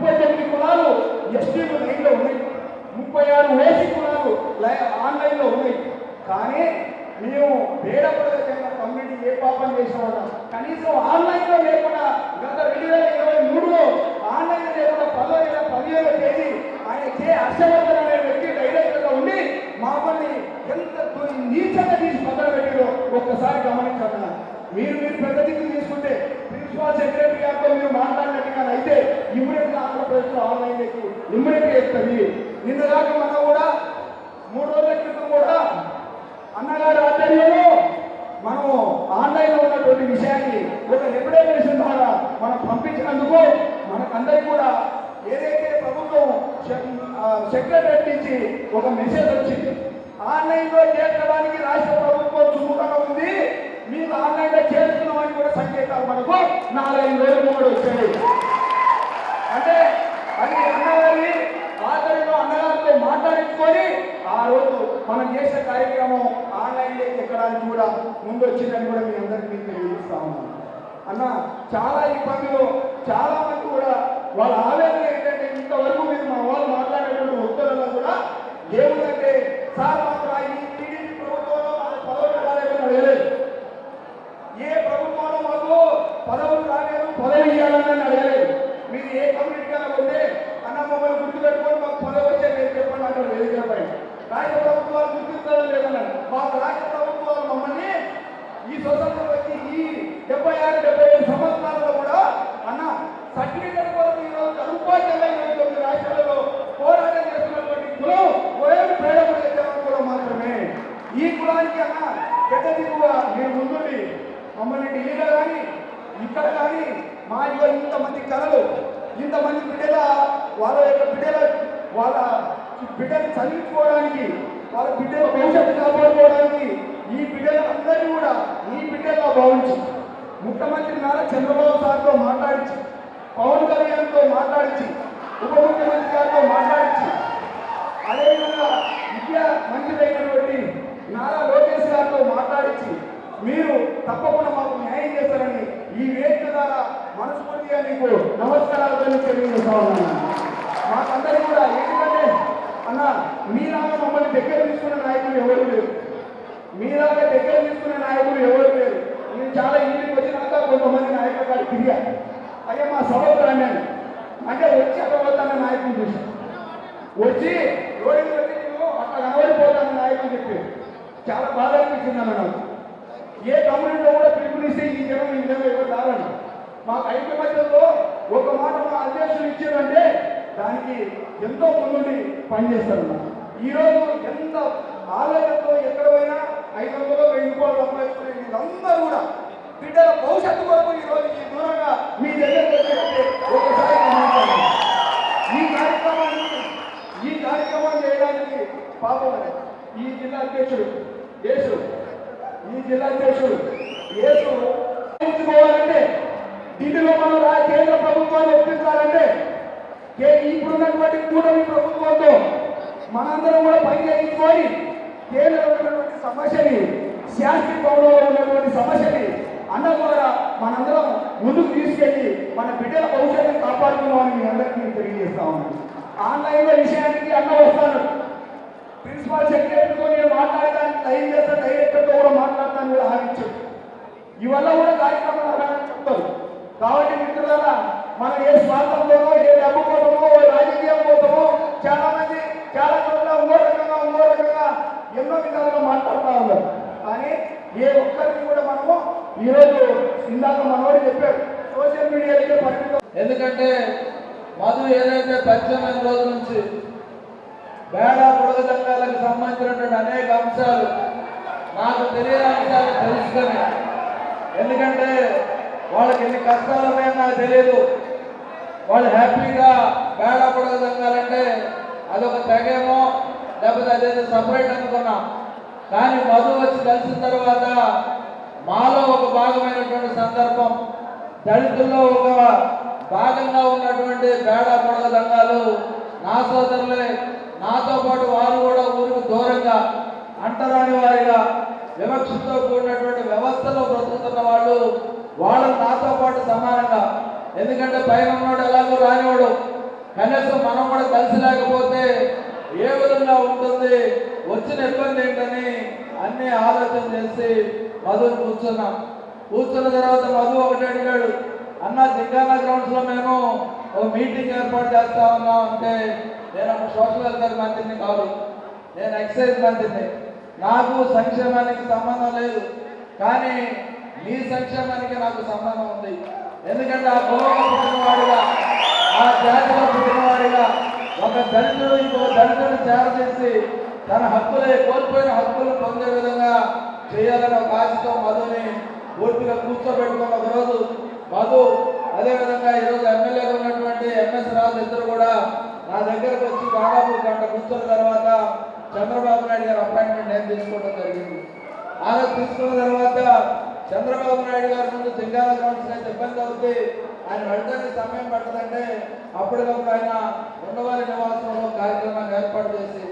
ముప్పై తొమ్మిది కులాలు ఎస్టీలు లైన్లో ఉన్నాయి. ముప్పై ఆరు ఓసీ కులాలు లై- ఆన్లైన్లో ఉన్నాయి. కానీ మేము పేదపడగ చెందిన కమ్యూనిటీ ఏ పాపం చేసినా కనీసం ఆన్లైన్లో లేకుండా గత రెండు వేల ఇరవై మూడులో ఆన్లైన్లో లేకుండా పదో నెల పదిహేడో తేదీ ఆయన కే హర్షవర్ధన్ అనే వ్యక్తి డైరెక్టర్గా ఉండి మమ్మల్ని ఎంత నీచంగా తీసి పక్కన పెట్టారో ఒక్కసారి గమనించాలన్నారు మీరు మీరు పెద్ద దిగులు తీసుకుంటే ప్రిన్సిపాల్ సెక్రటరీ గారితో మీరు మాట్లాడినట్టుగా అయితే ఇమ్మీడియట్గా ఆంధ్రప్రదేశ్లో ఆన్లైన్ ఇమ్మీడియట్ చేస్తుంది. నిన్న దాకా మనం కూడా మూడు రోజుల క్రితం కూడా అన్నగారి ఆధ్వర్యంలో మనము ఆన్లైన్లో ఉన్నటువంటి విషయాన్ని ఒక రిప్రజెంటేషన్ ద్వారా మనం పంపించినందుకు మనకందరికీ కూడా ఏదైతే ప్రభుత్వం సెక్రటరీ నుంచి ఒక మెసేజ్ వచ్చింది ఆన్లైన్లో చేర్చడానికి రాష్ట్ర ప్రభుత్వం సుముఖంగా ఉంది. మీకు ఆన్లైన్లో చేస్తున్నామని కూడా సంకేతాలు మనకు. నాలుగైదు వేలు మూడు వచ్చాయి అంటే అది అన్నగారి ఆధ్వర్యంలో అన్నగారితో మాట్లాడించుకొని ఆ రోజు మనం చేసిన కార్యక్రమం ఆన్లైన్లో ఎక్కడానికి కూడా ముందు వచ్చిందని కూడా మీ అందరికీ తెలియజేస్తా ఉన్నాను. అన్న చాలా ఇబ్బందులు. చాలా మంది కూడా వాళ్ళ ఆవేదన ఏంటంటే ఇంతవరకు మీరు మా వాళ్ళు మాట్లాడేటువంటి ఉత్తరాల్లో కూడా ఏముందంటే సార్ మాకు ఈ టీడీపీ ప్రభుత్వంలో మాకు పదవులు రాలేదని అడగలేదు ఏ ప్రభుత్వంలో మాకు పదవులు రాలేదు పదవి అడగలేదు. మీరు ఏ కమ్యూనిటీ ఉంటే అన్న మమ్మల్ని గుర్తుపెట్టుకొని మాకు పదవి వచ్చే మీరు చెప్పండి అంటారు వేదికపై రాష్ట్ర ప్రభుత్వాలు గుర్తించడం లేదన్నారు. మాకు రాష్ట్ర ప్రభుత్వాలు మమ్మల్ని ఈ స్వతంత్రం వచ్చి ఈ డెబ్బై ఆరు డెబ్బై ఏడు సంవత్సరాలలో కూడా అన్న సర్టిఫికేట్ కొరకు ఈరోజు కలుపుకోవచ్చంగా ఇరవై తొమ్మిది రాష్ట్రాలలో పోరాటం చేస్తున్నటువంటి కులం ఒరేమి ప్రేరణ కులం మాత్రమే. ఈ కులానికి అన్న పెద్ద దిగువ మీరు ముందుండి. మమ్మల్ని ఢిల్లీలో కానీ ఇక్కడ కానీ మా ఇగో ఇంతమంది కళలు ఇంతమంది బిడ్డల వాళ్ళ యొక్క బిడ్డల వాళ్ళ బిడ్డలు చదివించుకోవడానికి వాళ్ళ బిడ్డల భవిష్యత్తు కాపాడుకోవడానికి ఈ బిడ్డలందరినీ కూడా ఈ బిడ్డల్లో భావించి ముఖ్యమంత్రి నారా చంద్రబాబు సార్తో మాట్లాడించి పవన్ కళ్యాణ్తో మాట్లాడించి ఉప ముఖ్యమంత్రి గారితో మాట్లాడించి అదేవిధంగా విద్య మంత్రులైనటువంటి నారా లోకేష్ గారితో మాట్లాడించి మీరు తప్పకుండా మాకు న్యాయం చేస్తారని ఈ వేదిక ద్వారా మనస్ఫూర్తిగా నీకు నమస్కారాలు తెలియజేస్తా ఉన్నాను మాకందరికీ కూడా ఎందుకంటే అన్న మీలాగా మమ్మల్ని దగ్గర తీసుకున్న నాయకులు ఎవరు లేరు. మీలాగా దగ్గర తీసుకునే నాయకులు ఎవరు లేరు. నేను చాలా ఇంటికి వచ్చినాక కొంతమంది నాయకులు గారు తిరిగా. అయ్యా మా సభకు రాన్నాను అంటే వచ్చి అక్కడ అన్న నాయకులు చూసాను వచ్చి రోడ్డు పెట్టి నేను అట్లా కనబడిపోతాను నాయకులు చెప్పి చాలా బాధ అనిపించింది అన్న నాకు. ఏ కమ్యూనిటీలో కూడా పిలుపునిస్తే ఈ జనం ఈ జనం ఎవరు రారని మాకు ఐక్యమత్యంలో ఒక మాట మా అధ్యక్షులు ఇచ్చారంటే దానికి ఎంతో పనుండి పనిచేస్తారు ఈరోజు ఎంత ఆలయంతో ఎక్కడ పోయినా ఐదు వందలు వెయ్యి రూపాయలు సంపాదించుకునే వీళ్ళందరూ కూడా బిడ్డల భవిష్యత్తు కొరకు ఈరోజు ఈ దూరంగా మీ దగ్గరకు వచ్చేటట్టు ఒకసారి ఈ కార్యక్రమాన్ని ఈ కార్యక్రమాన్ని చేయడానికి పాపం ఈ జిల్లా అధ్యక్షుడు యేసు ఈ జిల్లా అధ్యక్షుడు. యేసు ఎంచుకోవాలంటే ఢిల్లీలో మనం రా- కేంద్ర ప్రభుత్వాన్ని ఒప్పించాలంటే కే- ఇప్పుడున్నటువంటి కూటమి ప్రభుత్వంతో మనందరం కూడా పని చేయించుకొని కేంద్రంలో ఉన్నటువంటి సమస్యని శాస్త్రీ భవనంలో ఉన్నటువంటి సమస్యని అన్న ద్వారా మనందరం ముందుకు తీసుకెళ్ళి మన బిడ్డల భవిష్యత్తును కాపాడుకుందామని మీ అందరికీ నేను తెలియజేస్తా ఉన్నాను. ఆన్లైన్లో విషయానికి అన్న వస్తాను. ప్రిన్సిపాల్ సెక్రటరీతో నేను మాట్లాడడానికి టైం చేస్తే డైరెక్టర్తో కూడా మాట్లాడతాను కూడా హామీ ఇవల్ల కూడా కార్యక్రమాలు అవ్వాలని చెప్తారు. కాబట్టి మిత్రులారా మనం ఏ స్వార్థంలోనో ఏ డబ్బు కోసమో ఏ రాజకీయం కోసమో చాలా మంది చాలా చోట్ల ఇంకో రకంగా ఇంకో రకంగా ఎన్నో విధాలుగా మాట్లాడుతూ ఉన్నారు. కానీ ఏ ఒక్కరికి కూడా మనము ఈరోజు ఇందాక మనవాడు చెప్పారు సోషల్ మీడియాలకే పరిమితం. ఎందుకంటే మధు ఏదైతే పద్దెనిమిది రోజుల నుంచి బేడా బుడగ దంగాలకు సంబంధించినటువంటి అనేక అంశాలు నాకు తెలియని అంశాలు తెలుసుకొని ఎందుకంటే వాళ్ళకి ఎన్ని కష్టాలు ఉన్నాయో నాకు తెలియదు వాళ్ళు హ్యాపీగా బేడా బుడగ దంగాలంటే అదొక తెగేమో లేకపోతే అదేదో సపరేట్ అనుకున్నాం. కానీ మధు వచ్చి కలిసిన తర్వాత మాలో ఒక భాగమైనటువంటి సందర్భం దళితుల్లో ఒక భాగంగా ఉన్నటువంటి బేడా పొడగ దంగాలు నా సోదరులే నాతో పాటు వారు కూడా ఊరికి దూరంగా అంటరాని వారిగా వివక్షతో కూడినటువంటి వ్యవస్థలో బ్రతుకుతున్న వాళ్ళు వాళ్ళు నాతో పాటు సమానంగా. ఎందుకంటే పైన ఉన్నాడు ఎలాగో రానివాడు. కనీసం మనం కూడా కలిసి లేకపోతే ఏ విధంగా ఉంటుంది? వచ్చిన ఇబ్బంది ఏంటని అన్ని ఆలోచన చేసి మధుని కూర్చున్నాం. కూర్చున్న తర్వాత మధు ఒకటి అడిగాడు అన్న దిగ్గాన గ్రౌండ్స్లో మేము ఒక మీటింగ్ ఏర్పాటు చేస్తా ఉన్నాం అంటే నేను ఒక సోషల్ వెల్ఫేర్ మంత్రిని కాదు. నేను ఎక్సైజ్ మంత్రిని. నాకు సంక్షేమానికి సంబంధం లేదు. కానీ మీ సంక్షేమానికి నాకు సంబంధం ఉంది. ఎందుకంటే ఆ కులంలో పుట్టినవాడిగా ఆ జాతిలో పుట్టినవాడిగా ఒక దళితుడు ఇంకో దళితుడు తయారు చేసి తన హక్కులే కోల్పోయిన హక్కులు పొందే విధంగా చేయాలని ఒక ఆశతో మధుని పూర్తిగా కూర్చోబెట్టుకున్న ఒక రోజు మధు అదేవిధంగా ఈరోజు ఎమ్మెల్యేగా ఉన్నటువంటి ఎంఎస్ రాజు ఇద్దరు కూడా నా దగ్గరకు వచ్చి దాదాపు గంట కూర్చున్న తర్వాత చంద్రబాబు నాయుడు గారు అపాయింట్మెంట్ నేను తీసుకోవడం జరిగింది. ఆ తీసుకున్న తర్వాత చంద్రబాబు నాయుడు గారి ముందు దింగాల కావాల్సిన ఇబ్బంది అవుతుంది ఆయన వెళ్ళడానికి సమయం పడుతుందంటే అప్పటికప్పుడు ఆయన ఉండవారి నివాసంలో కార్యక్రమాన్ని ఏర్పాటు చేసి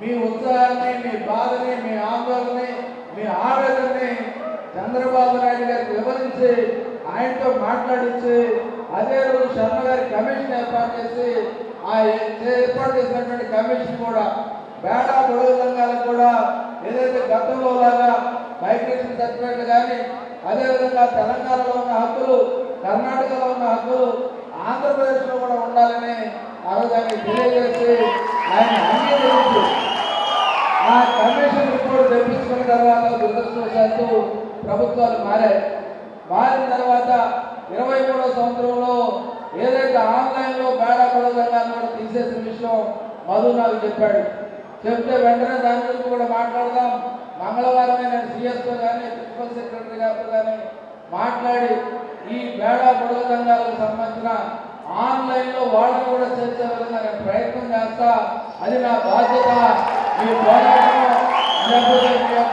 మీ ఉత్సాహాన్ని మీ బాధని మీ ఆందోళనని మీ ఆవేదనని చంద్రబాబు నాయుడు గారికి వివరించి ఆయనతో మాట్లాడించి అదే రోజు శర్మ గారి కమిషన్ ఏర్పాటు చేసి ఆ ఏర్పాటు చేసినటువంటి కమిషన్ కూడా బేడా పొడుగు సంఘాలకు కూడా ఏదైతే గతంలో లాగా మైగ్రేషన్ సర్టిఫికేట్ కానీ అదేవిధంగా తెలంగాణలో ఉన్న హక్కులు కర్ణాటకలో ఉన్న హక్కులు ఆంధ్రప్రదేశ్లో కూడా ఉండాలని ఆ రోజు ఆయన తెలియజేసి ఆయన అంగీకరించి ఆ కమిషన్ రిపోర్ట్ తెప్పించుకున్న తర్వాత దురదృష్టవశాత్తు ప్రభుత్వాలు మారాయి. మారిన తర్వాత ఇరవై మూడో సంవత్సరంలో ఏదైతే ఆన్లైన్లో బేడా పడదంగాన్ని కూడా తీసేసిన విషయం మధు నాకు చెప్పాడు. చెప్తే వెంటనే దాని గురించి కూడా మాట్లాడదాం. మంగళవారమే నేను సిఎస్తో కానీ ప్రిన్సిపల్ సెక్రటరీ గారితో కానీ మాట్లాడి ఈ బేడా పొడవ సంఘాలకు సంబంధించిన ఆన్లైన్లో వాళ్ళని కూడా చేర్చే విధంగా నేను ప్రయత్నం చేస్తా అది నా బాధ్యత. మీ పోరాటం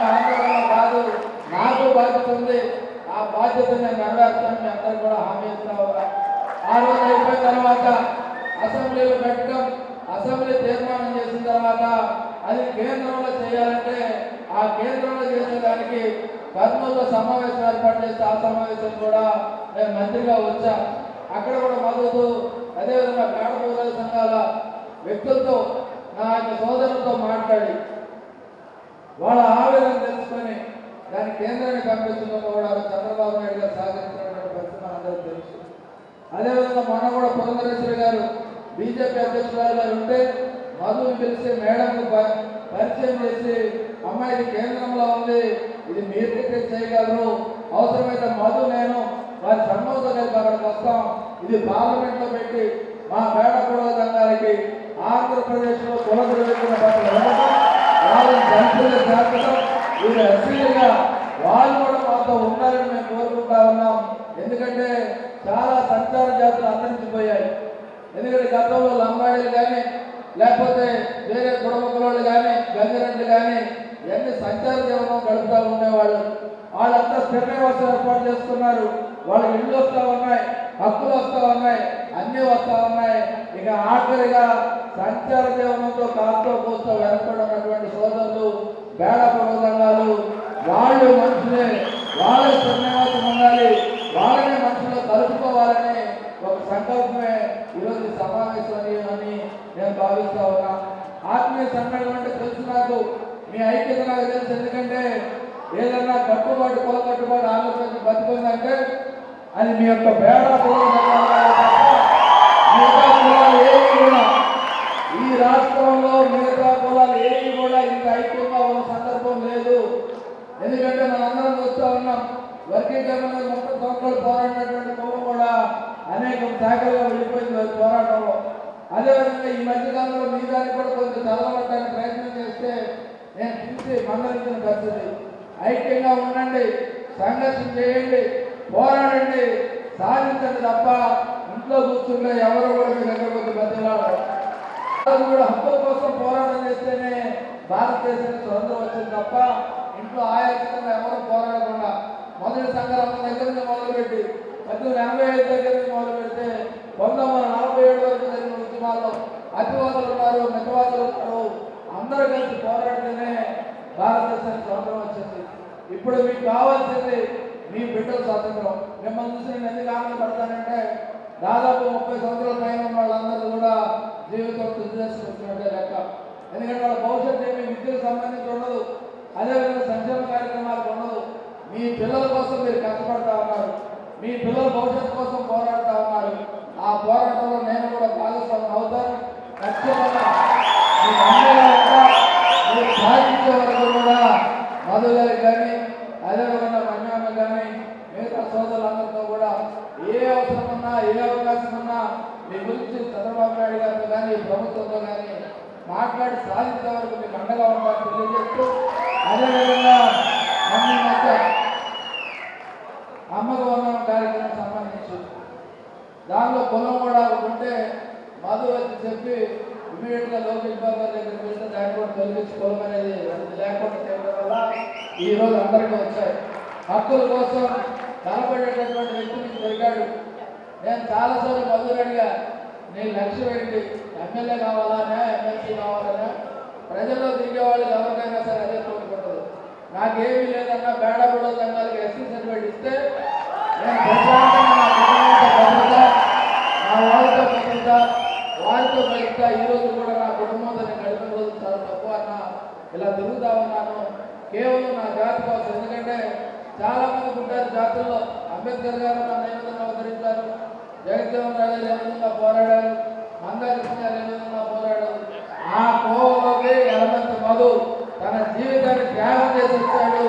ఆందోళన కాదు నాకు బాధ్యత ఉంది. బాధ్యత నేను అందరూ కూడా హామీ ఇస్తా ఉన్నా ఆ రోజు అయిపోయిన తర్వాత అసెంబ్లీలో పెట్టడం అసెంబ్లీ తీర్మానం చేసిన తర్వాత అది కేంద్రంలో చేయాలంటే ఆ కేంద్రంలో చేసేదానికి కర్నూలులో సమావేశం ఏర్పాటు చేస్తే ఆ సమావేశం కూడా నేను మంత్రిగా వచ్చా. అక్కడ కూడా మద్దతు అదేవిధంగా పేద సంఘాల వ్యక్తులతో నా యొక్క సోదరులతో మాట్లాడి వాళ్ళ ఆవేదన తెలుసుకొని కేంద్రాన్ని కేంద్రానికి పంపించడంలో కూడా చంద్రబాబు నాయుడు గారు సహకరించినటువంటి పరిస్థితి అందరూ తెలుసు. అదేవిధంగా మొన్న కూడా పురంధరేశ్వరి గారు బీజేపీ అధ్యక్షురాలు గారు ఉంటే మధుని పిలిచి మేడంకు పరిచయం చేసి అమ్మాయి కేంద్రంలో ఉంది ఇది మీరు టికెట్ చేయగలరు. అవసరమైతే మధు నేను వారి సన్మోహంతో కలిపి అక్కడికి వస్తాం. ఇది పార్లమెంట్లో పెట్టి మా మేడ కుడవ సంఘానికి ఆంధ్రప్రదేశ్లో కులగుడు పెట్టిన పట్ల ఇవ్వడం వాళ్ళని దళితులుగా వీరు అసలుగా వాళ్ళు కూడా మాతో ఉండాలని మేము కోరుకుంటా ఉన్నాం. ఎందుకంటే చాలా సంచార జాతులు అంతరించిపోయాయి. ఎందుకంటే గతంలో లంబాడీలు కానీ లేకపోతే వేరే కుటుంబకులు కానీ గంగిరెడ్లు కానీ ఇవన్నీ సంచార జీవనం గడుపుతూ ఉండేవాళ్ళు. వాళ్ళంతా స్థిర నివాసం ఏర్పాటు చేసుకున్నారు. వాళ్ళ ఇళ్ళు వస్తూ ఉన్నాయి హక్కులు వస్తూ ఉన్నాయి అన్నీ వస్తూ ఉన్నాయి. ఇక ఆఖరిగా సంచార జీవనంతో కాస్తో కూస్తో వెనకబడినటువంటి సోదరులు బేడ పర్వతంగాలు వాళ్ళ ఉండాలి వాళ్ళని మనుషులు కలుపుకోవాలనే ఒక సంకల్పమే ఈరోజు సమావేశం అని నేను భావిస్తా ఉన్నా. ఆత్మీయ సమ్మేళనం అంటే తెలుసు నాకు. మీ ఐక్యత నాకు తెలుసు. ఎందుకంటే ఏదన్నా కట్టుబాటు కుల కట్టుబాటు ఆలోచన బతుకుందంటే అది మీ యొక్క బేడ మిగతా కులాలు ఏవి కూడా ఈ రాష్ట్రంలో మిగతా కులాలు ఏవి కూడా ఇంత ఐక్యంగా ఉన్న సందర్భం లేదు ఎందుకంటే మనందరం చూస్తూ ఉన్నాం వర్గీకరణ మీద ముప్పై సంవత్సరాలు పోరాడినటువంటి కులం కూడా అనేక శాఖలుగా వెళ్ళిపోయింది వారి పోరాటంలో అదేవిధంగా ఈ మధ్యకాలంలో మీ దానికి కూడా కొంచెం చదవడానికి ప్రయత్నం చేస్తే నేను చూసి పరిస్థితి ఐక్యంగా ఉండండి సంఘర్షణ చేయండి పోరాడండి. సాధించండి తప్ప ఇంట్లో కూర్చుంటే ఎవరు కూడా మీ దగ్గర కూడా హక్కుల కోసం పోరాటం చేస్తేనే భారతదేశానికి స్వతంత్రం వచ్చింది తప్ప ఇంట్లో ఆయాసంగా ఎవరు పోరాడకుండా మొదటి సంగ్రామం దగ్గర నుంచి మొదలుపెట్టి పద్దెనిమిది ఎనభై ఐదు దగ్గర నుంచి మొదలు పెడితే పంతొమ్మిది వందల నలభై ఏడు వరకు జరిగిన ఉద్యమాల్లో అతివాదులు ఉన్నారు మితవాదులు ఉన్నారు. అందరూ కలిసి పోరాడితేనే భారతదేశానికి స్వాతంత్రం వచ్చింది. ఇప్పుడు మీకు కావాల్సింది మీ బిడ్డల స్వాతంత్రం. మిమ్మల్ని చూసి నేను ఎందుకు ఆనందపడతానంటే దాదాపు ముప్పై సంవత్సరాల పైన ఉన్న వాళ్ళందరూ కూడా జీవితం తుదిదర్శనం వచ్చినట్టే లెక్క. ఎందుకంటే వాళ్ళ భవిష్యత్తు ఏమి విద్యకు సంబంధించి ఉండదు. అదేవిధంగా సంక్షేమ కార్యక్రమాలకు ఉండదు. మీ పిల్లల కోసం మీరు కష్టపడతా ఉన్నారు. మీ పిల్లల భవిష్యత్తు కోసం పోరాడుతూ ఉన్నారు. ఆ పోరాటంలో నేను కూడా భాగస్వామి అవుతాను. ఖచ్చితంగా మీ అన్నిలో ఉంటా. మీరు సాధించే వరకు కూడా మధు గారికి కానీ అదేవిధంగా కన్యామ కానీ మిగతా సోదరులందరితో కూడా ఏ అవసరం ఉన్నా ఏ అవకాశం ఉన్నా మీ గురించి చంద్రబాబు నాయుడు గారితో కానీ ప్రభుత్వంతో కానీ మాట్లాడి సాధించే వరకు మీకు అండగా ఉంటారని తెలియజేస్తూ అదేవిధంగా అన్ని మధ్య అమ్మకు కార్యక్రమం సంబంధించి. దానిలో పొలం కూడా ఉంటే మధు వచ్చి చెప్పి ఇమీడియట్గా లోకేష్ బాబు గారి దగ్గరికి వెళ్తే దాన్ని కూడా తొలగించి పొలం అనేది లేకుండా చేయడం వల్ల ఈరోజు అందరికీ వచ్చాయి. హక్కుల కోసం కనపడేటటువంటి వ్యక్తి మీకు దొరికాడు. నేను చాలాసార్లు మధురడిగా నీ లక్ష్యం ఏంటి ఎమ్మెల్యే కావాలనే ఎమ్మెల్సీ కావాలనే ప్రజల్లో తిరిగే వాళ్ళకి ఎవరికైనా సరే అదే కోరుకుంటుంది నాకేమీ లేదన్నా బేడ కూడా సంఘాలకి ఎస్సీ సర్టిఫికేట్ ఇస్తే నేను ప్రశాంతంగా నా వాళ్ళతో బతుకుతా వారితో బతుకుతా. ఈ రోజు కూడా నా కుటుంబంతో నేను గడిపిన రోజు చాలా తక్కువ అన్న. ఇలా తిరుగుతా ఉన్నాను. కేవలం నా జాతి కోసం. ఎందుకంటే చాలా మంది ఉంటారు జాతుల్లో. అంబేద్కర్ గారు నన్ను ఏ విధంగా అవతరించారు? జగజ్జీవన్ రాజు ఏ విధంగా పోరాడారు మందాకృష్ణ గారు ఏ విధంగా పోరాడారు ఆ కోవలోకి ఎలమంతి మధు తన జీవితాన్ని త్యాగం చేసి ఇచ్చాడు.